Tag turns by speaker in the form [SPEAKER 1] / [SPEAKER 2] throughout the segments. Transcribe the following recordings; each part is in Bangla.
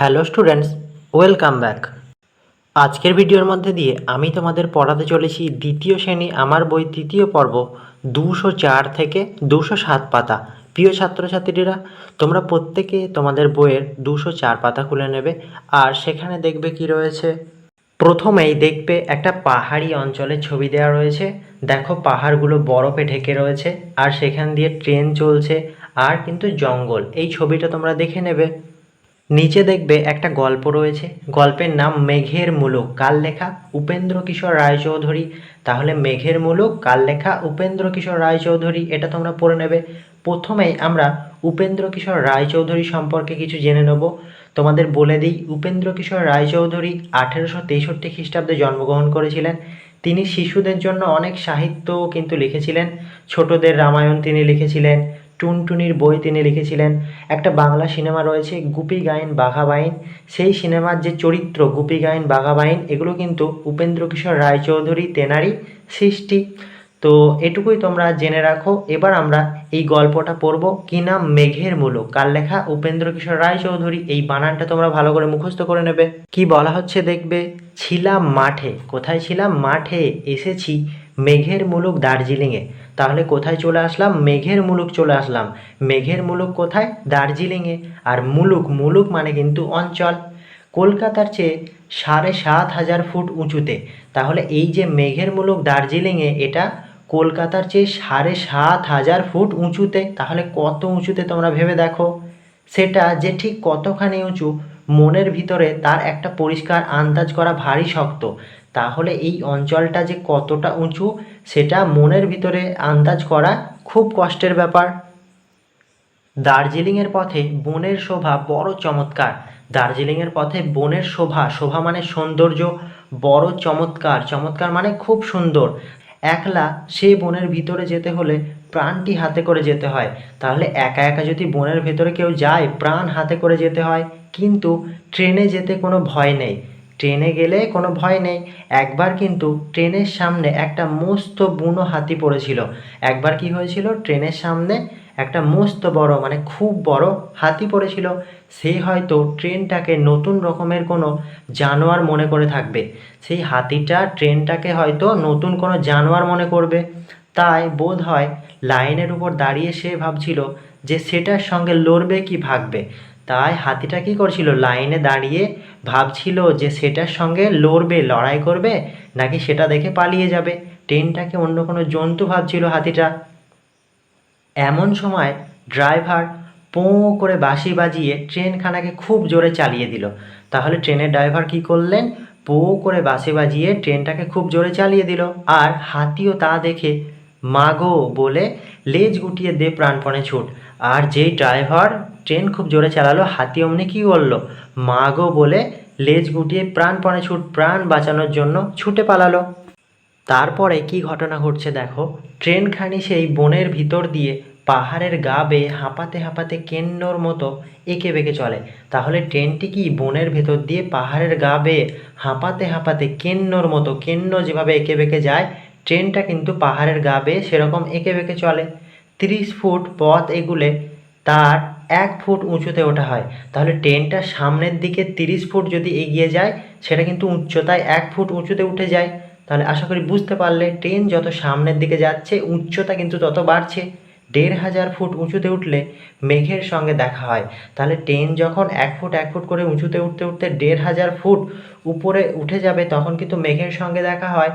[SPEAKER 1] Hello students, welcome back. আজকের ভিডিওর মধ্যে দিয়ে আমি তোমাদের পড়াতে চলেছি দ্বিতীয় শ্রেণি আমার বই তৃতীয় পর্ব, দুশো চার থেকে দুশো সাত পাতা। প্রিয় ছাত্রছাত্রীরা, তোমরা প্রত্যেকে তোমাদের বইয়ের দুশো চার পাতা খুলে নেবে, আর সেখানে দেখবে কি রয়েছে? প্রথমেই দেখবে একটা পাহাড়ি অঞ্চলের ছবি দেওয়া রয়েছে। দেখো পাহাড়গুলো বরফে ঢেকে রয়েছে, আর সেখান দিয়ে ট্রেন চলছে, আর কিন্তু জঙ্গল। এই ছবিটা তোমরা দেখে নেবে। নিচে দেখবে একটা গল্প রয়েছে। গল্পের নাম মেঘের মূলক। কার লেখা? উপেন্দ্র কিশোর রায়চৌধুরী। তাহলে মেঘের মূলক, কার লেখা? উপেন্দ্র কিশোর রায়চৌধুরী, এটা তোমরা পড়ে নেবে। প্রথমেই আমরা উপেন্দ্র কিশোর রায়চৌধুরী সম্পর্কে কিছু জেনে নেব। তোমাদের বলে দিই, উপেন্দ্র কিশোর রায়চৌধুরী আঠেরোশো তেষট্টি খ্রিস্টাব্দে জন্মগ্রহণ করেছিলেন। তিনি শিশুদের জন্য অনেক সাহিত্য কিন্তু লিখেছিলেন। ছোটদের রামায়ণ তিনি লিখেছিলেন। টুনটুনির বই তিনি লিখেছিলেন। একটা বাংলা সিনেমা রয়েছে, গুপি গায়েন বাঘা বাইন। সেই সিনেমার যে চরিত্র, গুপি গায়েন বাঘা বাইন, এগুলো কিন্তু উপেন্দ্র কিশোর রায়চৌধুরী তেনারি সৃষ্টি। তো এটুকুই তোমরা জেনে রাখো। এবার আমরা এই গল্পটা পড়ব। কি নাম মেঘের মুলুক? কার লেখা? উপেন্দ্র কিশোর রায়চৌধুরী। এই বানানটা তোমরা ভালো করে মুখস্থ করে নেবে। কি বলা হচ্ছে দেখবে? ছিলাম মাঠে। কোথায় ছিলাম? মাঠে এসেছি। মেঘের মুলুক দার্জিলিংয়ে। তাহলে কোথায় চলে আসলাম? মেঘের মুলুক চলে আসলাম। মেঘের মুলুক কোথায়? দার্জিলিংয়ে। আর মুলুক মুলুক মানে কিন্তু অঞ্চল। কলকাতার চেয়ে সাড়ে সাত হাজার ফুট উঁচুতে। তাহলে এই যে মেঘের মুলুক দার্জিলিংয়ে, এটা কলকাতার চেয়ে সাড়ে সাত হাজার ফুট উঁচুতে। তাহলে কত উঁচুতে তোমরা ভেবে দেখো? সেটা যে ঠিক কতখানি উঁচু, মনের ভিতরে তার একটা পরিষ্কার আন্দাজ করা ভারী শক্ত। তাহলে এই অঞ্চলটা যে কতটা উঁচু, সেটা মনের ভিতরে আন্দাজ করা খুব কষ্টের ব্যাপার। দার্জিলিংয়ের পথে বনের শোভা বড় চমৎকার। দার্জিলিংয়ের পথে বনের শোভা শোভা মানে সৌন্দর্য বড় চমৎকার। চমৎকার মানে খুব সুন্দর। একলা সেই বনের ভিতরে যেতে হলে প্রাণটি হাতে করে যেতে হয়। তাহলে একা একা যদি বনের ভেতরে কেউ যায়, প্রাণ হাতে করে যেতে হয়। কিন্তু ট্রেনে যেতে কোনো ভয় নেই। ট্রেনে গেলে কোনো ভয় নেই। একবার কিন্তু ট্রেনের সামনে একটা মস্ত বুনো হাতি পড়েছিল। একবার কি হয়েছিল? ট্রেনের সামনে একটা মস্ত বড় মানে খুব বড় হাতি পড়েছিল। সে হয়তো ট্রেনটাকে নতুন রকমের কোনো জানোয়ার মনে করে থাকবে। সেই হাতিটা ট্রেনটাকে হয়তো নতুন কোনো জানোয়ার মনে করবে। তাই বোধ হয় লাইনের উপর দাঁড়িয়ে সে ভাবছিল যে সেটার সঙ্গে লড়বে কি ভাগবে। তাই হাতিটা কী করছিল? লাইনে দাঁড়িয়ে ভাবছিল যে সেটার সঙ্গে লড়বে, লড়াই করবে, নাকি সেটা দেখে পালিয়ে যাবে। ট্রেনটাকে অন্য কোনো জন্তু ভাবছিল হাতিটা। এমন সময় ড্রাইভার পোঁ করে বাঁশি বাজিয়ে ট্রেনখানাকে খুব জোরে চালিয়ে দিল। তাহলে ট্রেনের ড্রাইভার কি করলেন? পো করে বাঁশি বাজিয়ে ট্রেনটাকে খুব জোরে চালিয়ে দিল। আর হাতিও তা দেখে, মাগো বলে লেজ গুটিয়ে দে প্রাণপণে ছুট। আর যেই ড্রাইভার ট্রেন খুব জোরে চালালো, হাতি অমনি কী করল মাগো বলে লেজ গুটিয়ে প্রাণপণে ছুট প্রাণ বাঁচানোর জন্য ছুটে পালালো। তারপরে কি ঘটনা ঘটছে দেখো? ট্রেনখানি সেই বনের ভিতর দিয়ে পাহাড়ের গা বেয়ে হাঁপাতে হাঁপাতে কেন্নর মতো এঁকে বেঁকে চলে। তাহলে ট্রেনটি কি বনের ভেতর দিয়ে পাহাড়ের গা বেয়ে হাঁপাতে হাঁপাতে কেন্নর মতো, কেন্ন যেভাবে এঁকে বেঁকে যায়, ট্রেনটা কিন্তু পাহাড়ের গা বেয়ে সেরকম এঁকে বেঁকে চলে। তিরিশ ফুট পথ এগুলে তার এক ফুট উঁচুতে ওঠা হয়। তাহলে ট্রেনটা সামনের দিকে তিরিশ ফুট যদি এগিয়ে যায়, সেটা কিন্তু উচ্চতায় এক ফুট উঁচুতে উঠে যায়। তাহলে আশা করি বুঝতে পারলে, ট্রেন যত সামনের দিকে যাচ্ছে, উচ্চতা কিন্তু তত বাড়ছে। দেড় হাজার ফুট উঁচুতে উঠলে মেঘের সঙ্গে দেখা হয়। তাহলে ট্রেন যখন এক ফুট এক ফুট করে উঁচুতে উঠতে উঠতে দেড় হাজার ফুট উপরে উঠে যাবে, তখন কিন্তু মেঘের সঙ্গে দেখা হয়।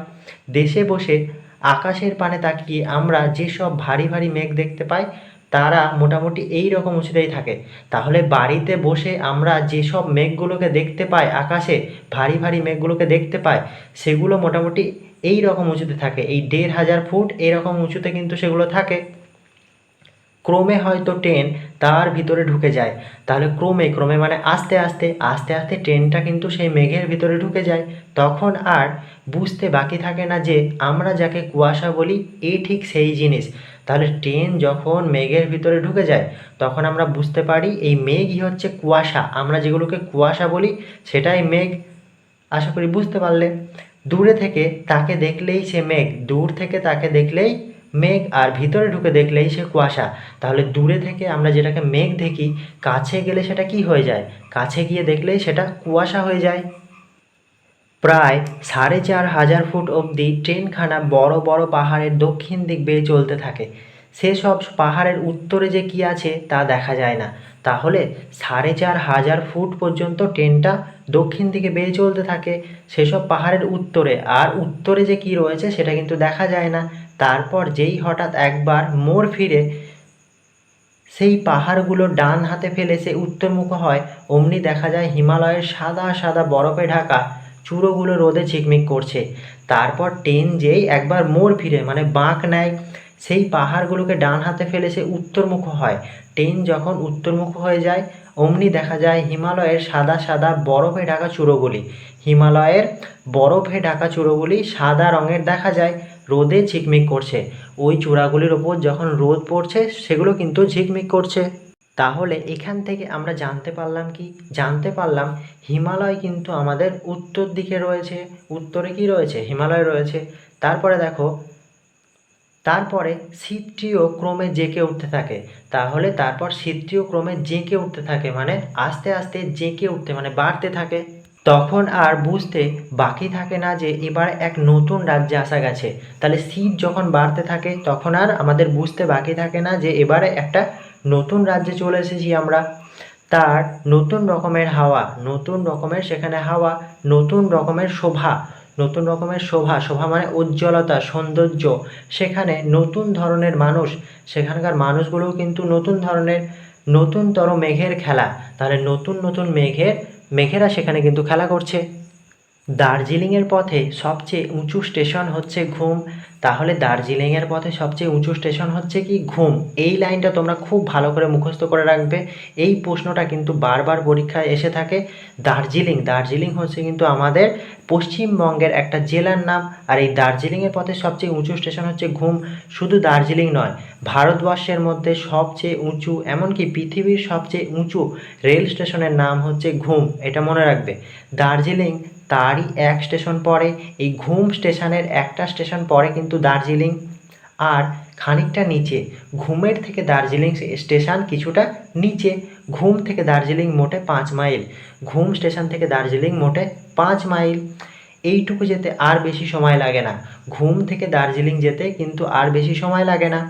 [SPEAKER 1] দেশে বসে আকাশের পানে তাকিয়ে আমরা যেসব ভারী ভারী মেঘ দেখতে পাই, তারা মোটামুটি এই রকম উঁচুতেই থাকে। তাহলে বাড়িতে বসে আমরা যেসব মেঘগুলোকে দেখতে পাই, আকাশে ভারী ভারী মেঘগুলোকে দেখতে পাই, সেগুলো মোটামুটি এই রকম উঁচুতে থাকে। এই দেড় হাজার ফুট এরকম উঁচুতে কিন্তু সেগুলো থাকে। ক্রমে হয়তো ট্রেন তার ভিতরে ঢুকে যায়। তাহলে ক্রমে ক্রমে মানে আস্তে আস্তে আস্তে আস্তে ট্রেনটা কিন্তু সেই মেঘের ভিতরে ঢুকে যায়। তখন আর বুঝতে বাকি থাকে না যে আমরা যাকে কুয়াশা বলি এই ঠিক সেই জিনিস। তাহলে ট্রেন যখন মেঘের ভিতরে ঢুকে যায়, তখন আমরা বুঝতে পারি এই মেঘই হচ্ছে কুয়াশা। আমরা যেগুলোকে কুয়াশা বলি, সেটাই মেঘ। আশা করি বুঝতে পারলে। দূরে থেকে তাকে দেখলেই সে মেঘ, দূর থেকে তাকে দেখলেই মেঘ আর ভিতরে ঢুকে দেখলেই সে কুয়াশা। তাহলে দূরে থেকে আমরা যেটাকে মেঘ দেখি, কাছে গেলে সেটা কি হয়ে যায়? কাছে গিয়ে দেখলেই সেটা কুয়াশা হয়ে যায়। প্রায় সাড়ে চার হাজার ফুট অবধি ট্রেনখানা বড় বড় পাহাড়ের দক্ষিণ দিক বেয়ে চলতে থাকে। সেসব পাহাড়ের উত্তরে যে কি আছে তা দেখা যায় না। তাহলে সাড়ে চার হাজার ফুট পর্যন্ত ট্রেনটা দক্ষিণ দিকে বেয়ে চলতে থাকে। সেসব পাহাড়ের উত্তরে। আর উত্তরে যে কি রয়েছে সেটা কিন্তু দেখা যায় না। তারপর যেই হঠাৎ একবার মোড় ফিরে, সেই পাহাড়গুলো ডান হাতে ফেলে সে উত্তরমুখ হয়। অমনি দেখা যায় হিমালয়ের সাদা সাদা বরফে ঢাকা চূড়োগুলো রোদে ঝিকমিক করছে। তারপর ট্রেন যেই একবার মোড় ফিরে মানে বাঁক নেয়, সেই পাহাড়গুলোকে ডান হাতে ফেলে সে উত্তরমুখ হয়। ট্রেন যখন উত্তরমুখ হয়ে যায়, অমনি দেখা যায় হিমালয়ের সাদা সাদা বরফে ঢাকা চূড়োগুলি। হিমালয়ের বরফে ঢাকা চূড়োগুলি সাদা রঙের দেখা যায়। রোদে ঝিকমিক করছে। ওই চূড়াগুলির ওপর যখন রোদ পড়ছে, সেগুলো কিন্তু ঝিকমিক করছে। তাহলে এখান থেকে আমরা জানতে পারলাম কি? জানতে পারলাম হিমালয় কিন্তু আমাদের উত্তর দিকে রয়েছে। উত্তরে কি রয়েছে? হিমালয় রয়েছে। তারপরে দেখো, তারপরে শীতটিও ক্রমে জেঁকে উঠতে থাকে। তাহলে তারপর শীতটিও ক্রমে জেঁকে উঠতে থাকে মানে আস্তে আস্তে জেঁকে উঠতে মানে বাড়তে থাকে। তখন আর বুঝতে বাকি থাকে না যে এবার এক নতুন রাজ্যে আসা গেছে। তাহলে শীত যখন বাড়তে থাকে, তখন আর আমাদের বুঝতে বাকি থাকে না যে এবারে একটা নতুন রাজ্যে চলে এসেছি আমরা। তার নতুন রকমের হাওয়া, নতুন রকমের সেখানে হাওয়া, নতুন রকমের শোভা, নতুন রকমের শোভা শোভা মানে উজ্জ্বলতা, সৌন্দর্য। সেখানে নতুন ধরনের মানুষ, সেখানকার মানুষগুলোও কিন্তু নতুন ধরনের, নতুনতর মেঘের খেলা। তাহলে নতুন নতুন মেঘের মেঘেরা সেখানে কিন্তু খেলা করছে। দার্জিলিংয়ের পথে সবচেয়ে উঁচু স্টেশন হচ্ছে ঘুম তাহলে দার্জিলিংয়ের পথে সবচেয়ে উঁচু স্টেশন হচ্ছে কি ঘুম। এই লাইনটা তোমরা খুব ভালো করে মুখস্থ করে রাখবে। এই প্রশ্নটা কিন্তু বারবার পরীক্ষায় এসে থাকে। দার্জিলিং দার্জিলিং হচ্ছে কিন্তু আমাদের পশ্চিমবঙ্গের একটা জেলার নাম। আর এই দার্জিলিংয়ের পথে সবচেয়ে উঁচু স্টেশন হচ্ছে ঘুম। শুধু দার্জিলিং নয়, ভারতবর্ষের মধ্যে সবচেয়ে উঁচু, এমনকি পৃথিবীর সবচেয়ে উঁচু রেল স্টেশনের নাম হচ্ছে ঘুম। এটা মনে রাখবে। দার্জিলিং তারই এক স্টেশন পরে। এই ঘুম স্টেশনের একটা স্টেশন পরে কিন্তু দার্জিলিং, আর খানিকটা নিচে, ঘুমের থেকে দার্জিলিং স্টেশন কিছুটা নিচে, ঘুম থেকে দার্জিলিং মোটে পাঁচ মাইল, ঘুম স্টেশন থেকে দার্জিলিং মোটে পাঁচ মাইল। এইটুকু যেতে আর বেশি সময় লাগে না, ঘুম থেকে দার্জিলিং যেতে কিন্তু আর বেশি সময় লাগে না।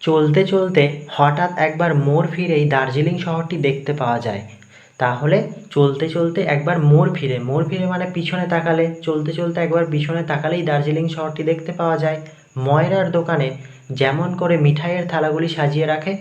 [SPEAKER 1] চলতে চলতে হঠাৎ একবার মোড় ফিরেই দার্জিলিং শহরটি দেখতে পাওয়া যায়। তাহলে চলতে চলতে একবার মোড় ফিরে মোড় ফিরে মানে পিছনে তাকালে, চলতে চলতে একবার পিছনে তাকালেই দার্জিলিং শহরটি দেখতে পাওয়া যায়। ময়রার দোকানে যেমন করে মিঠাইয়ের থালাগুলি সাজিয়ে রাখে,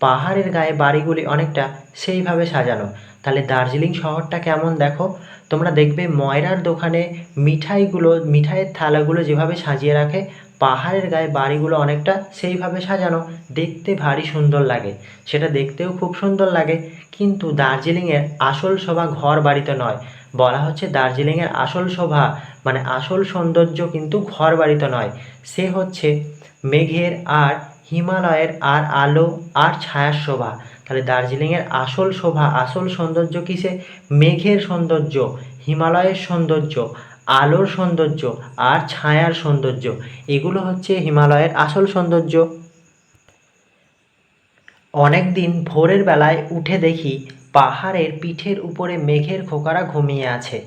[SPEAKER 1] পাহাড়ের গায়ে বাড়িগুলি অনেকটা সেইভাবে সাজানো। তাহলে দার্জিলিং শহরটা কেমন দেখো? তোমরা দেখবে ময়রার দোকানে মিঠাইগুলো, মিঠাইয়ের থালাগুলো যেভাবে সাজিয়ে রাখে পাহাড়ের গায়ে বাড়িগুলো অনেকটা সেইভাবে সাজানো, দেখতে ভারী সুন্দর লাগে। সেটা দেখতেও খুব সুন্দর লাগে, কিন্তু দার্জিলিংয়ের আসল শোভা ঘর বাড়িতে নয়। বলা হচ্ছে দার্জিলিংয়ের আসল শোভা মানে আসল সৌন্দর্য কিন্তু ঘর বাড়িতে নয়। সে হচ্ছে মেঘের আর হিমালয়ের আর আলো আর ছায়ার শোভা। তাহলে দার্জিলিংয়ের আসল শোভা, আসল সৌন্দর্য কিসে? মেঘের সৌন্দর্য, হিমালয়ের সৌন্দর্য। আলোর সৌন্দর্য আর ছায়ার সৌন্দর্য। এগুলো হচ্ছে হিমালয়ের আসল সৌন্দর্য। অনেক দিন ভোরের বেলায় উঠে দেখি পাহাড়ের পিঠের উপরে মেঘের খোকারা ঘুমিয়ে আছে।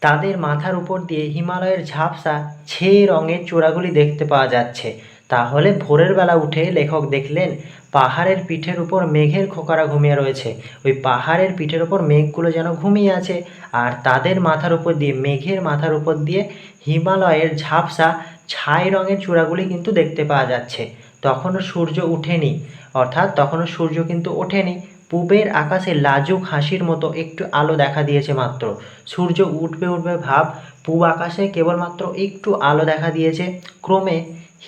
[SPEAKER 1] তাদের মাথার উপর দিয়ে হিমালয়ের ঝাপসা ছে রঙের চূড়াগুলি দেখতে পাওয়া যাচ্ছে। তাহলে ভোরের বেলা উঠে লেখক দেখলেন, পাহাড়ের পিঠের উপর মেঘের খোকারা ঘুমিয়ে রয়েছে। ওই পাহাড়ের পিঠের উপর মেঘগুলো যেন ঘুমিয়ে আছে আর তাদের মাথার উপর দিয়ে, মেঘের মাথার উপর দিয়ে হিমালয়ের ঝাপসা ছাই রঙের চূড়াগুলি কিন্তু দেখতে পাওয়া যাচ্ছে। তখনও সূর্য উঠেনি। অর্থাৎ তখনও সূর্য কিন্তু ওঠেনি। পূবের আকাশে লাজুক হাসির মতো একটু আলো দেখা দিয়েছে মাত্র। সূর্য উঠবে উঠবে ভাব পূব আকাশে কেবলমাত্র একটু আলো দেখা দিয়েছে। ক্রমে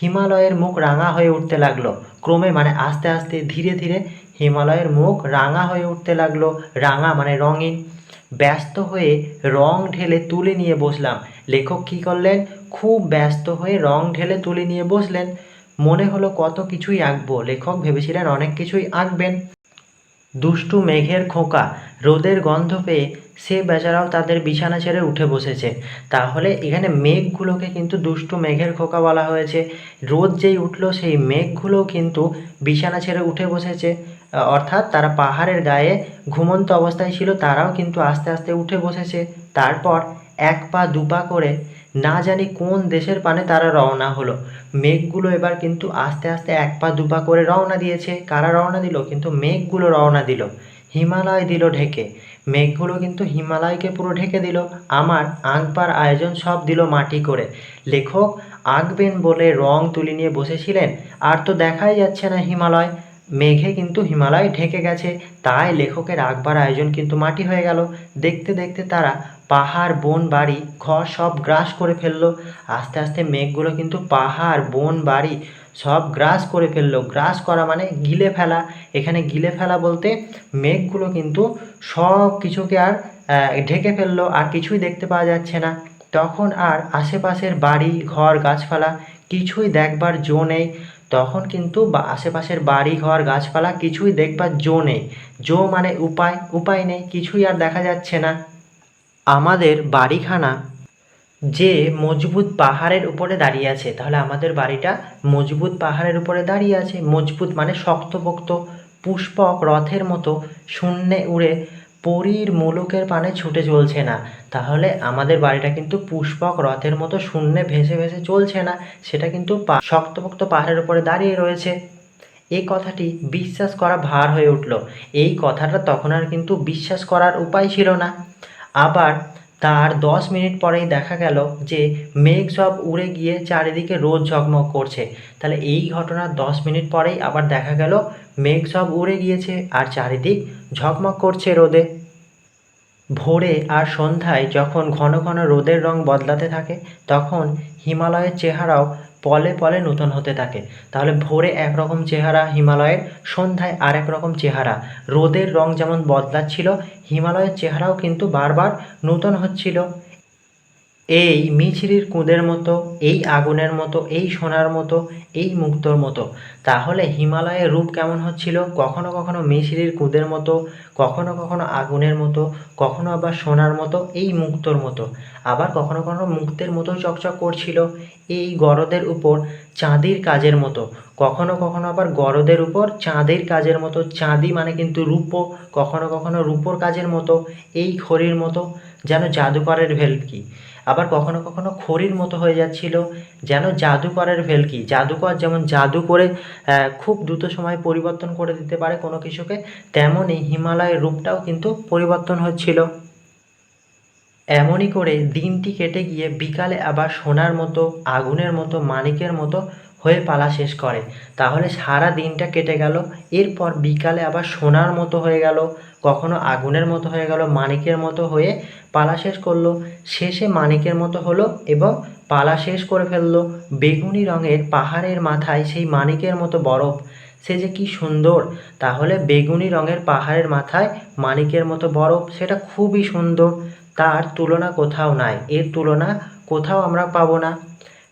[SPEAKER 1] হিমালয়ের মুখ রাঙা হয়ে উঠতে লাগল। ক্রমে মানে আস্তে আস্তে ধীরে ধীরে হিমালয়ের মুখ রাঙা হয়ে উঠতে লাগল। রাঙা মানে রঙিন। ব্যস্ত হয়ে রং ঢেলে তুলে নিয়ে বসলাম। লেখক কী করলেন? খুব ব্যস্ত হয়ে রং ঢেলে তুলে নিয়ে বসলেন। মনে হলো কত কিছুই আঁকবো। লেখক ভেবেছিলেন অনেক কিছুই আঁকবেন। দুষ্টু মেঘের খোকা। রোদের গন্ধ পেয়ে সে বেচারাও তাদের বিছানা ছেড়ে উঠে বসেছে। তাহলে এখানে মেঘগুলোকে কিন্তু দুষ্টু মেঘের খোকা বলা হয়েছে। রোদ যেই উঠল, সেই মেঘগুলোও কিন্তু বিছানা ছেড়ে উঠে বসেছে। অর্থাৎ তারা পাহাড়ের গায়ে ঘুমন্ত অবস্থায় ছিল, তারাও কিন্তু আস্তে আস্তে উঠে বসেছে। তারপর এক পা দু পা করে না জানি কোন দেশের পানে তারা রওনা হলো। মেঘগুলো এবার কিন্তু আস্তে আস্তে এক পা দু পা করে রওনা দিয়েছে। কারা রওনা দিল? কিন্তু মেঘগুলো রওনা দিল। হিমালয় দিল ঢেকে। মেঘগুলো কিন্তু হিমালয়কে পুরো ঢেকে দিল। আমার আঁকবার আয়োজন সব দিল মাটি করে। লেখক আঁকবেন বলে রং তুলি নিয়ে বসেছিলেন, আর তো দেখাই যাচ্ছে না হিমালয়। মেঘে কিন্তু হিমালয় ঢেকে গেছে, তাই লেখকের আঁকবার আয়োজন কিন্তু মাটি হয়ে গেল। দেখতে দেখতে তারা পাহাড়, বন, বাড়ি, ঘর সব গ্রাস করে ফেলল। আস্তে আস্তে মেঘগুলো কিন্তু পাহাড়, বন, বাড়ি সব গ্রাস করে ফেলল। গ্রাস করা মানে গিলে ফেলা। এখানে গিলে ফেলা বলতে মেঘগুলো কিন্তু সব কিছুকে আর ঢেকে ফেলল, আর কিছুই দেখতে পাওয়া যাচ্ছে না। তখন আর আশেপাশের বাড়ি, ঘর, গাছপালা কিছুই দেখবার জো নেই। তখন কিন্তু আশেপাশের বাড়ি, ঘর, গাছপালা কিছুই দেখবার জো নেই। জো মানে উপায় উপায় নেই, কিছুই আর দেখা যাচ্ছে না। আমাদের বাড়িখানা যে মজবুত পাহাড়ের উপরে দাঁড়িয়ে আছে, তাহলে আমাদের বাড়িটা মজবুত পাহাড়ের উপরে দাঁড়িয়ে আছে। মজবুত মানে শক্তপোক্ত, পুষ্পক, রথের মতো, শূন্যে উড়ে পরীর মুলুকের পানে ছুটে চলছে না। তাহলে আমাদের বাড়িটা কিন্তু পুষ্পক, রথের মতো, শূন্যে ভেসে ভেসে চলছে না। সেটা কিন্তু শক্তপোক্ত পাহাড়ের উপরে দাঁড়িয়ে রয়েছে। এই কথাটি বিশ্বাস করা ভার হয়ে উঠল। এই কথাটা তখন আর কিন্তু বিশ্বাস করার উপায় ছিল না। আবার তার দশ মিনিট পরেই দেখা গেল যে মেঘ সব উড়ে গিয়ে চারিদিকে রোদ ঝকমক করছে। তাহলে এই ঘটনার দশ মিনিট পরেই আবার দেখা গেল, মেঘ সব উড়ে গিয়েছে আর চারিদিক ঝকমক করছে রোদে। ভোরে আর সন্ধ্যায় যখন ঘন ঘন রোদের রং বদলাতে থাকে, তখন হিমালয়ের চেহারাও পলে পলে নূতন হতে থাকে। তাহলে ভোরে একরকম চেহারা হিমালয়ের, সন্ধ্যায় আর একরকম চেহারা। রোদের রং যেমন বদলাচ্ছিল, হিমালয়ের চেহারাও কিন্তু বারবার নূতন হচ্ছিল। এই মিছরির কুঁদের মতো, এই আগুনের মতো, এই সোনার মতো, এই মুক্তোর মতো। তাহলে হিমালয়ের রূপ কেমন হচ্ছিল? কখনো কখনো মিছরির কুঁদের মতো, কখনো কখনো আগুনের মতো, কখনো আবার সোনার মতো, এই মুক্তোর মতো। আবার কখনো কখনো মুক্তের মতো চকচক করছিল এই গরদের উপর চাঁদির কাজের মতো। কখনো কখনো আবার গরদের উপর চাঁদের কাজের মতো। চাঁদি মানে কিন্তু রূপো, কখনো কখনো রূপোর কাজের মতো, এই খড়ির মতো, যেন জাদুকরের ভেলকি। আবার কখনো কখনো খড়ির মতো হয়ে যাচ্ছিল, যেন জাদুকরের ভেলকি। জাদুকর যেমন জাদু করে খুব দ্রুত সময় পরিবর্তন করে দিতে পারে কোনো কিছুকে তেমনই হিমালয়ের রূপটাও কিন্তু পরিবর্তন হচ্ছিল। এমনই করে দিনটি কেটে গিয়ে বিকালে আবার সোনার মতো, আগুনের মতো, মানিকের মতো হয়ে পালা শেষ করে। তাহলে সারা দিনটা কেটে গেল, এরপর বিকালে আবার সোনার মতো হয়ে গেল, কখনো আগুনের মতো হয়ে গেল, মানিকের মতো হয়ে পালা শেষ করল। শেষে মানিকের মতো হলো এবং পালা শেষ করে ফেলল। বেগুনি রঙের পাহাড়ের মাথায় সেই মানিকের মতো বরফ। সে যে কি সুন্দর! তাহলে বেগুনি রঙের পাহাড়ের মাথায় মানিকের মতো বরফ, সেটা খুবই সুন্দর। তার তুলনা কোথাও নাই। এর তুলনা কোথাও আমরা পাবো না।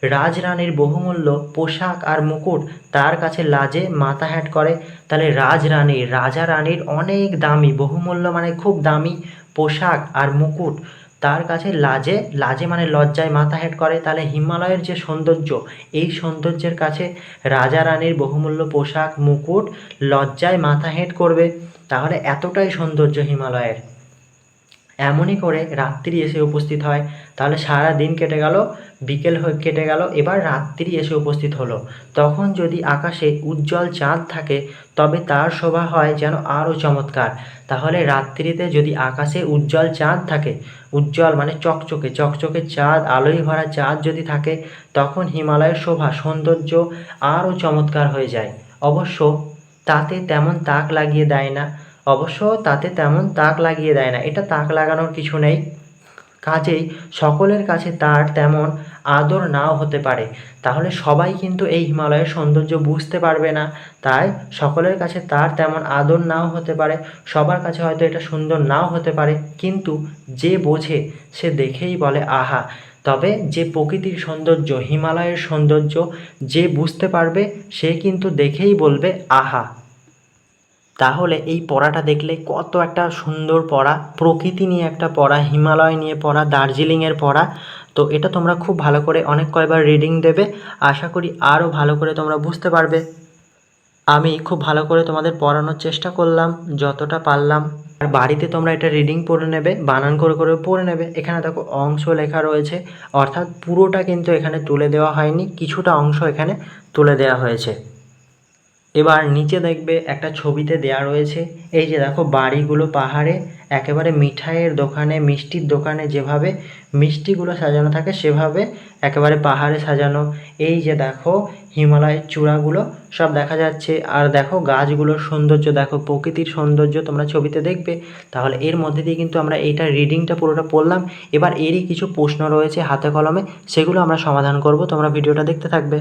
[SPEAKER 1] রাজরানীর বহুমূল্য পোশাক আর মুকুট তার কাছে লাজে মাথা হ্যাট করে। তাহলে রাজরানীর রাজা রানীর অনেক দামি, বহুমূল্য মানে খুব দামি পোশাক আর মুকুট তার কাছে লাজে লাজে মানে লজ্জায় মাথা হেট করে। তাহলে হিমালয়ের যে সৌন্দর্য, এই সৌন্দর্যের কাছে রাজা রানীর বহুমূল্য পোশাক, মুকুট লজ্জায় মাথা হেট করবে। তাহলে এতটাই সৌন্দর্য হিমালয়ের। এমনই করে রাত্রি এসে উপস্থিত হয়। তাহলে সারা দিন কেটে গেল, বিকেল হয়ে কেটে গেল, এবার রাত্রি এসে উপস্থিত হলো। তখন যদি আকাশে উজ্জ্বল চাঁদ থাকে, তবে তার শোভা হয় যেন আরও চমৎকার। তাহলে রাত্রিতে যদি আকাশে উজ্জ্বল চাঁদ থাকে, উজ্জ্বল মানে চকচকে চকচকে চাঁদ, আলোয় ভরা চাঁদ যদি থাকে, তখন হিমালয়ের শোভা, সৌন্দর্য আরও চমৎকার হয়ে যায়। অবশ্য তাতে তেমন তাক লাগিয়ে দেয় না। অবশ্য তাতে তেমন তাক লাগিয়ে দেয় না। এটা তাক লাগানোর কিছু নেই। কাজেই সকলের কাছে তার তেমন আদর নাও হতে পারে। তাহলে সবাই কিন্তু এই হিমালয়ের সৌন্দর্য বুঝতে পারবে না। তাই সকলের কাছে তার তেমন আদর নাও হতে পারে। সবার কাছে হয়তো এটা সুন্দর নাও হতে পারে। কিন্তু যে বোঝে, সে দেখেই বলে, আহা! তবে যে প্রকৃতির সৌন্দর্য, হিমালয়ের সৌন্দর্য যে বুঝতে পারবে, সে কিন্তু দেখেই বলবে, আহা! তাহলে এই পড়াটা দেখলে কত একটা সুন্দর পড়া, প্রকৃতি নিয়ে একটা পড়া, হিমালয় নিয়ে পড়া দার্জিলিংয়ের পড়া। তো এটা তোমরা খুব ভালো করে অনেক কয়বার রিডিং দেবে। আশা করি আরও ভালো করে তোমরা বুঝতে পারবে। আমি খুব ভালো করে তোমাদের পড়ানোর চেষ্টা করলাম, যতটা পারলাম। আর বাড়িতে তোমরা এটা রিডিং পড়ে নেবে, বানান করে করে পড়ে নেবে। এখানে দেখো অংশ লেখা রয়েছে, অর্থাৎ পুরোটা কিন্তু এখানে তুলে দেওয়া হয়নি, কিছুটা অংশ এখানে তুলে দেওয়া হয়েছে। এবার নিচে দেখবে একটা ছবিতে দেয়া রয়েছে, এই যে দেখো বাড়িগুলো পাহাড়ে, একেবারে মিঠাইয়ের দোকানে, মিষ্টির দোকানে যেভাবে মিষ্টিগুলো সাজানো থাকে সেভাবে একেবারে পাহাড়ে সাজানো। এই যে দেখো হিমালয়ের চূড়াগুলো সব দেখা যাচ্ছে, আর দেখো গাছগুলোর সৌন্দর্য, দেখো প্রকৃতির সৌন্দর্য তোমরা ছবিতে দেখবে। তাহলে এর মধ্যে দিয়ে কিন্তু আমরা এইটা রিডিংটা পুরোটা পড়লাম। এবার এরই কিছু প্রশ্ন রয়েছে হাতে কলমে, সেগুলো আমরা সমাধান করব, তোমরা ভিডিওটা দেখতে থাকবে।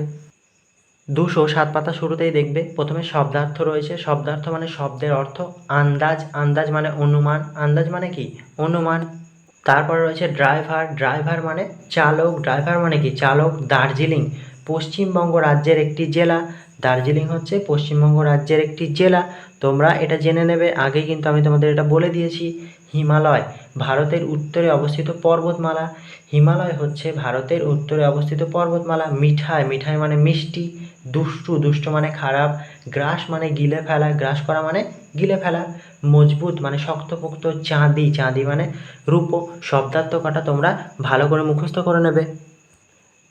[SPEAKER 1] দুশো সাত পাতা শুরুতেই দেখবে। প্রথমে শব্দার্থ রয়েছে। শব্দার্থ মানে শব্দের অর্থ আন্দাজ। আন্দাজ মানে অনুমান। আন্দাজ মানে কি? অনুমান। তারপর রয়েছে ড্রাইভার। ড্রাইভার মানে চালক। ড্রাইভার মানে কি? চালক দার্জিলিং। পশ্চিমবঙ্গ রাজ্যের একটি জেলা। দার্জিলিং হচ্ছে পশ্চিমবঙ্গ রাজ্যের একটি জেলা। তোমরা এটা জেনে নেবে। আগে কিন্তু আমি তোমাদের এটা বলে দিয়েছি। হিমালয়, ভারতের উত্তরে অবস্থিত পর্বতমালা। হিমালয় হচ্ছে ভারতের উত্তরে অবস্থিত পর্বতমালা। মিঠাই। মিঠাই মানে মিষ্টি। দুষ্টু, দুষ্ট মানে খারাপ, গ্রাস মানে গিলে ফেলা, গ্রাস করা মানে গিলে ফেলা, মজবুত মানে শক্তপোক্ত চাঁদি চাঁদি মানে রূপো শব্দার্থ কাটা তোমরা ভালো করে মুখস্থ করে নেবে।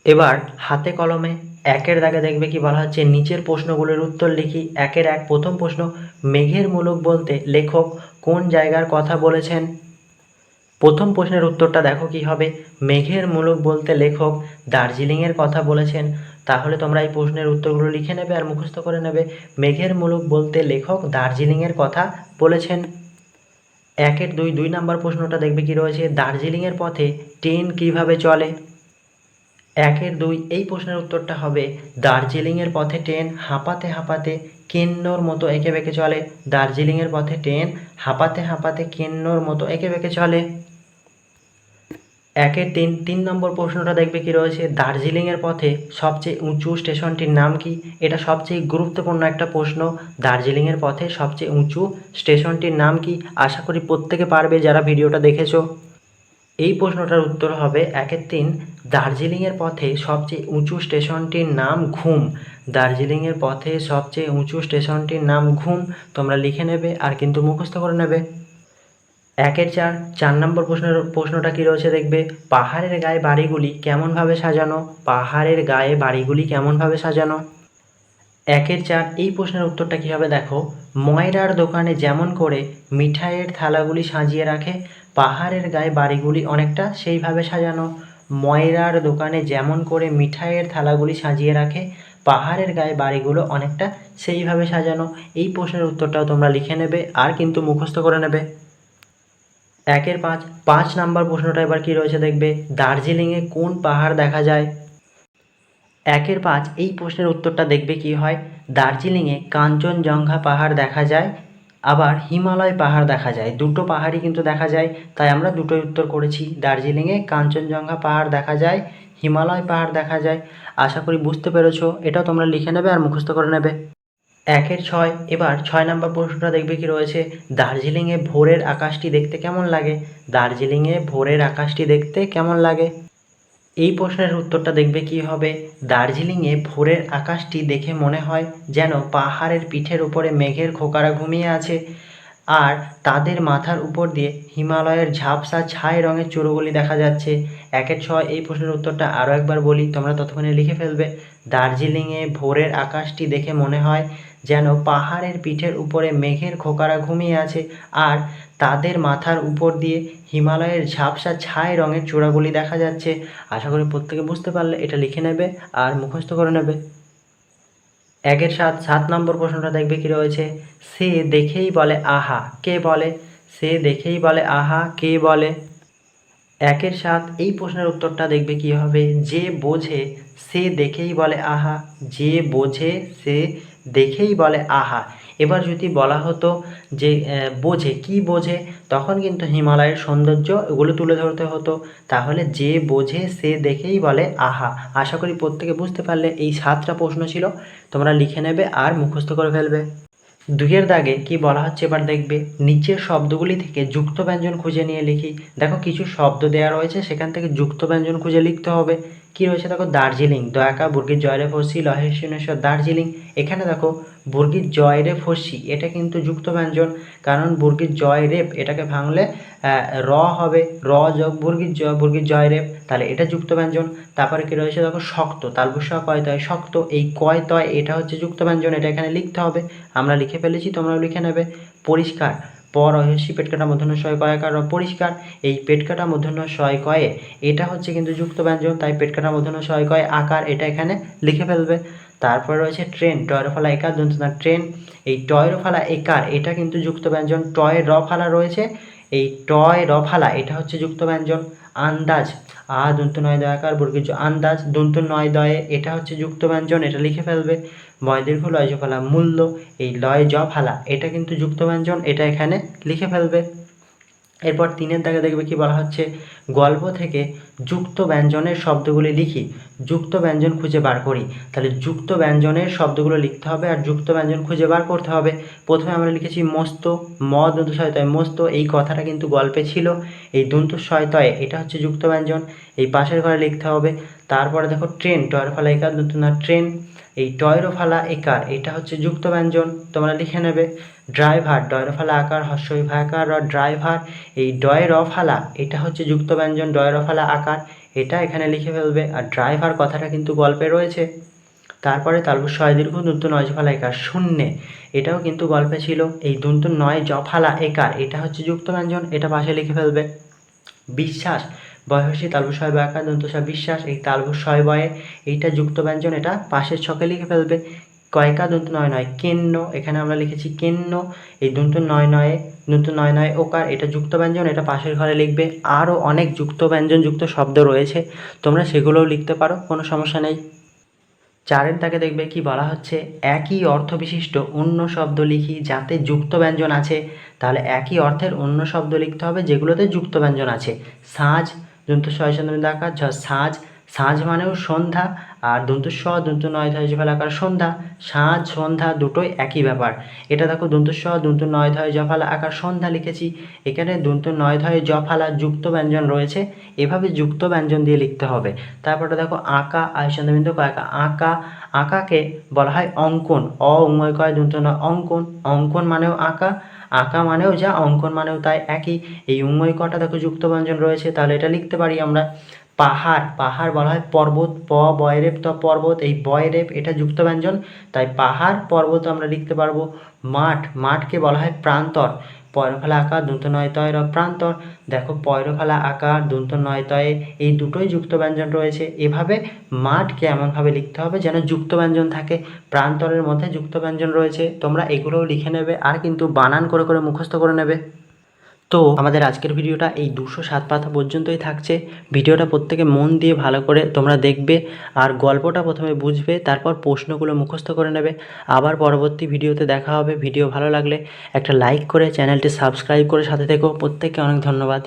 [SPEAKER 1] এবার হাতে কলমে একের দাগে দেখবে কি বলা হচ্ছে, নিচের প্রশ্নগুলোর উত্তর লিখি, একের এক প্রথম প্রশ্ন, মেঘের মূলক বলতে লেখক কোন জায়গার কথা বলেছেন? প্রথম প্রশ্নের উত্তরটা দেখো কি হবে, মেঘের মূলক বলতে লেখক দার্জিলিংয়ের কথা বলেছেন তাহলে তোমরা এই প্রশ্নের উত্তরগুলো লিখে নেবে আর মুখস্থ করে নেবে। মেঘের মূলক বলতে লেখক দার্জিলিংয়ের কথা বলেছেন। একের দুই দুই নাম্বার প্রশ্নটা দেখবে কি রয়েছে? দার্জিলিংয়ের পথে ট্রেন কীভাবে চলে? একের দুই, এই প্রশ্নের উত্তরটা হবে, দার্জিলিংয়ের পথে ট্রেন হাঁপাতে হাঁপাতে কেন্নর মতো এঁকে বেঁকে চলে। দার্জিলিংয়ের পথে ট্রেন হাঁপাতে হাঁপাতে কেন্নর মতো এঁকে বেঁকে চলে। একের তিন তিন নম্বর প্রশ্নটা দেখবে কি রয়েছে? দার্জিলিংয়ের পথে সবচেয়ে উঁচু স্টেশনটির নাম কি? এটা সবচেয়ে গুরুত্বপূর্ণ একটা প্রশ্ন। দার্জিলিংয়ের পথে সবচেয়ে উঁচু স্টেশনটির নাম কি? আশা করি প্রত্যেকে পারবে যারা ভিডিওটা দেখেছ। এই প্রশ্নটার উত্তর হবে একের তিন। দার্জিলিংয়ের পথে সবচেয়ে উঁচু স্টেশনটির নাম ঘুম। দার্জিলিংয়ের পথে সবচেয়ে উঁচু স্টেশনটির নাম ঘুম। তোমরা লিখে নেবে আর কিন্তু মুখস্থ করে নেবে। একের চার চার নম্বর প্রশ্নের, প্রশ্নটা কী রয়েছে দেখবে? পাহাড়ের গায়ে বাড়িগুলি কেমনভাবে সাজানো? পাহাড়ের গায়ে বাড়িগুলি কেমনভাবে সাজানো? একের চার, এই প্রশ্নের উত্তরটা কী হবে দেখো? ময়রার দোকানে যেমন করে মিঠাইয়ের থালাগুলি সাজিয়ে রাখে, পাহাড়ের গায়ে বাড়িগুলি অনেকটা সেইভাবে সাজানো। ময়রার দোকানে যেমন করে মিঠাইয়ের থালাগুলি সাজিয়ে রাখে, পাহাড়ের গায়ে বাড়িগুলো অনেকটা সেইভাবে সাজানো। এই প্রশ্নের উত্তরটাও তোমরা লিখে নেবে আর কিন্তু মুখস্থ করে নেবে। একের পাঁচ পাঁচ নাম্বার প্রশ্নটা এবার কি রয়েছে দেখবে? দার্জিলিংয়ে কোন পাহাড় দেখা যায়? একের পাঁচ, এই প্রশ্নের উত্তরটা দেখবে কি হয়? দার্জিলিংয়ে কাঞ্চনজঙ্ঘা পাহাড় দেখা যায়, আবার হিমালয় পাহাড় দেখা যায়। দুটো পাহাড়ই কিন্তু দেখা যায়, তাই আমরা দুটোই উত্তর করেছি। দার্জিলিংয়ে কাঞ্চনজঙ্ঘা পাহাড় দেখা যায়, হিমালয় পাহাড় দেখা যায়। আশা করি বুঝতে পেরেছ, এটাও তোমরা লিখে নেবে আর মুখস্থ করে নেবে। একের ছয়, এবার ছয় নম্বর প্রশ্নটা দেখবে কি রয়েছে? দার্জিলিংয়ে ভোরের আকাশটি দেখতে কেমন লাগে? দার্জিলিংয়ে ভোরের আকাশটি দেখতে কেমন লাগে? এই প্রশ্নের উত্তরটা দেখবে কি হবে? দার্জিলিংয়ে ভোরের আকাশটি দেখে মনে হয় যেন পাহাড়ের পিঠের উপরে মেঘের খোকারা ঘুমিয়ে আছে আর তাদের মাথার উপর দিয়ে হিমালয়ের ঝাপসা ছাই রঙের চুরোগুলি দেখা যাচ্ছে। একের ছয় এই প্রশ্নের উত্তরটা আরও একবার বলি, তোমরা ততক্ষণে লিখে ফেলবে। দার্জিলিংয়ে ভোরের আকাশটি দেখে মনে হয় যেন পাহাড়ের পিঠের উপরে মেঘের খোকারা ঘুমিয়ে আছে আর তাদের মাথার উপর দিয়ে হিমালয়ের ঝাপসা ছাই রঙের চূড়াগুলি দেখা যাচ্ছে। আশা করি প্রত্যেকে বুঝতে পারলে এটা লিখে নেবে আর মুখস্থ করে নেবে। একের সাত সাত নম্বর প্রশ্নটা দেখবে কি রয়েছে? সে দেখেই বলে, আহা, কে বলে? সে দেখেই বলে, আহা, কে বলে? একের সাত এই প্রশ্নের উত্তরটা দেখবে কি হবে? যে বোঝে, সে দেখেই বলে আহা। যে বোঝে, সে দেখেই বলে আহা। এবার যদি বলা হতো যে বোঝে, কি বোঝে? তখন কিন্তু হিমালয়ের সৌন্দর্য এগুলো তুলে ধরতে হতো। তাহলে যে বোঝে, সে দেখেই বলে আহা। আশা করি প্রত্যেকে বুঝতে পারলে এই সাতটা প্রশ্ন ছিল। তোমরা লিখে নেবে আর মুখস্থ করে ফেলবে। দুইয়ের দাগে কি বলা হচ্ছে এবার দেখবে। নিচের শব্দগুলি থেকে যুক্ত ব্যঞ্জন খুঁজে নিয়ে লিখি। দেখো কিছু শব্দ দেওয়া রয়েছে, সেখান থেকে যুক্ত ব্যঞ্জন খুঁজে লিখতে হবে। কি রয়েছে? দেখো দার্জিলিং দয়াকা বুর্গির জয়রে ফসি লহের সিনেশ্বর দার্জিলিং। এখানে দেখো বুর্গির জয়রে ফসি, এটা কিন্তু যুক্ত ব্যঞ্জন। কারণ বর্গীর জয় রেপ এটাকে ভাঙলে র হবে। র যোগ বর্গীর জয় বর্গীর জয় রেপ তাহলে এটা যুক্ত ব্যঞ্জন। তারপরে কি রয়েছে দেখো, শক্ত। তালবস্য কয় তয়, শক্ত। এই কয় তয়, এটা হচ্ছে যুক্ত ব্যঞ্জন। এটা এখানে লিখতে হবে। আমরা লিখে ফেলেছি, তোমরাও লিখে নেবে। পরিষ্কার। পর অহস্যি পেট কাটা মধ্যাহ্ন শয় কয়াকার পরিষ্কার, এই পেট কাটা মধ্যাহ্ন শয় কয়ে। এটা হচ্ছে কিন্তু যুক্ত ব্যঞ্জন, তাই পেট কাটা মধ্যাহ্ন শয় কয় আকার এটা এখানে লিখে ফেলবে। তারপরে রয়েছে ট্রেন টয়রফালা একার দন্তনা ট্রেন। এই টয়রফালা একার, এটা কিন্তু যুক্ত ব্যঞ্জন, টয় র ফালা রয়েছে। এই টয় র ফালা, এটা হচ্ছে যুক্ত ব্যঞ্জন, আন্দাজ। আ দন্ত নয় দয়াকার বর্গীর জ- আন্দাজ দন্ত নয় দয়ে, এটা হচ্ছে যুক্ত ব্যঞ্জন, এটা লিখে ফেলবে। বয় দীর্ঘ লয় ফালা মূল্য, এই লয় জ ফালা এটা কিন্তু যুক্ত ব্যঞ্জন, এটা এখানে লিখে ফেলবে। এরপর তিনের দাগে দেখবে কি বলা হচ্ছে, গল্প থেকে যুক্ত ব্যঞ্জনের শব্দগুলি লিখি। যুক্ত ব্যঞ্জন খুঁজে বার করি। তাহলে যুক্ত ব্যঞ্জনের শব্দগুলো লিখতে হবে আর যুক্ত ব্যঞ্জন খুঁজে বার করতে হবে। প্রথমে আমরা লিখেছি মস্ত, ম দন্ত শয়তয় মস্ত এই কথাটা কিন্তু গল্পে ছিল। এই দন্ত শয়তয়ে এটা হচ্ছে যুক্ত ব্যঞ্জন এই পাশের ঘরে লিখতে হবে। তারপরে দেখো ট্রেন, টয়ের ফালা একার না ট্রেন। এই টয়রো ফালা একার, এটা হচ্ছে যুক্ত ব্যঞ্জন তোমরা লিখে নেবে, ড্রাইভার ডয়রো ফালা আকার হস্যই ভায়াকার র ড্রাইভার। এই ডয় র ফালা, এটা হচ্ছে যুক্ত ব্যঞ্জন ডয় র ফালা আকার, এটা এখানে লিখে ফেলবে। আর ড্রাইভার কথাটা কিন্তু গল্পে রয়েছে। তারপরে তালব ছয় দীর্ঘ দন্ত নয় জফালা একার শূন্যে। এটাও কিন্তু গল্পে ছিল। এই দন্ত নয় জফালা একার, এটা হচ্ছে যুক্ত ব্যঞ্জন এটা পাশে লিখে ফেলবে। বিশ্বাস, বয়সী তালবু তালবস্বয় ব্যাকার দন্তস্বয় বিশ্বাস, এই তালবু তালবস্বয় বয়ে, এইটা যুক্ত ব্যঞ্জন এটা পাশের ছকে লিখে ফেলবে। কয়কা দন্ত নয় নয়, কেন্ন, এখানে আমরা লিখেছি কেন্ন, এই দন্ত নয় নয়ে, দন্ত নয় নয় ওকার, এটা যুক্ত ব্যঞ্জন, এটা পাশের ঘরে লিখবে, আরও অনেক যুক্ত ব্যঞ্জন, যুক্ত শব্দ রয়েছে, তোমরা সেগুলোও লিখতে পারো, কোনো সমস্যা নেই। চারের তাকে দেখবে কি বলা হচ্ছে, একই অর্থ বিশিষ্ট অন্য শব্দ লিখি যাতে যুক্ত ব্যঞ্জন আছে, তাহলে একই অর্থের অন্য শব্দ লিখতে হবে যেগুলোতে যুক্ত ব্যঞ্জন আছে। সাঁঝ দন্ত ছয় আকার ঝ সাঁঝ সাঁঝ মানেও সন্ধ্যা আর দন্ত স দন্ত নয় ধয় জফালাকার সন্ধ্যা সাঁঝ সন্ধ্যা দুটোই একই ব্যাপার। এটা দেখো, দন্ত স দন্ত নয় ধয় জফালা আকার সন্ধ্যা লিখেছি। এখানে দন্ত নয় ধয় জফালা যুক্ত ব্যঞ্জন রয়েছে। এভাবে যুক্ত ব্যঞ্জন দিয়ে লিখতে হবে। তারপরে দেখো, আঁকা আয়সন্দবিন্দু কয়কা আঁকা? আঁকাকে বলা হয় অঙ্কন। অ কয় দন্ত নয়, অঙ্কন। অঙ্কন মানেও আঁকা আঁকা মানেও যা, অঙ্কন মানেও তাই একই। এই উময় কটা দেখো যুক্ত ব্যঞ্জন রয়েছে, তাহলে এটা লিখতে পারি আমরা। পাহাড় পাহাড় বলা হয় পর্বত, প, বয়রেপ, ত, পর্বত, এই বয়রেপ, এটা যুক্ত ব্যঞ্জন। তাই পাহাড়, পর্বত আমরা লিখতে পারব মাঠ, মাঠকে বলা হয় প্রান্তর। পয়রফালা আকার দন্ত নয় তয় র প্রান্তর। দেখো পয়রফালা আকার দন্ত নয় তয়ে এই দুটোই যুক্ত ব্যঞ্জন রয়েছে। এভাবে মাঠকে এমনভাবে লিখতে হবে যেন যুক্ত ব্যঞ্জন থাকে। প্রান্তরের মধ্যে যুক্ত ব্যঞ্জন রয়েছে। তোমরা এগুলোও লিখে নেবে আর কিন্তু বানান করে করে মুখস্থ করে নেবে। তো আমাদের আজকের ভিডিওটা এই দুশো সাত পাতা পর্যন্তই থাকছে। ভিডিওটা প্রত্যেকে মন দিয়ে ভালো করে তোমরা দেখবে আর গল্পটা প্রথমে বুঝবে, তারপর প্রশ্নগুলো মুখস্থ করে নেবে। আবার পরবর্তী ভিডিওতে দেখা হবে। ভিডিও ভালো লাগলে একটা লাইক করে চ্যানেলটি সাবস্ক্রাইব করে সাথে থেকো। প্রত্যেককে অনেক ধন্যবাদ।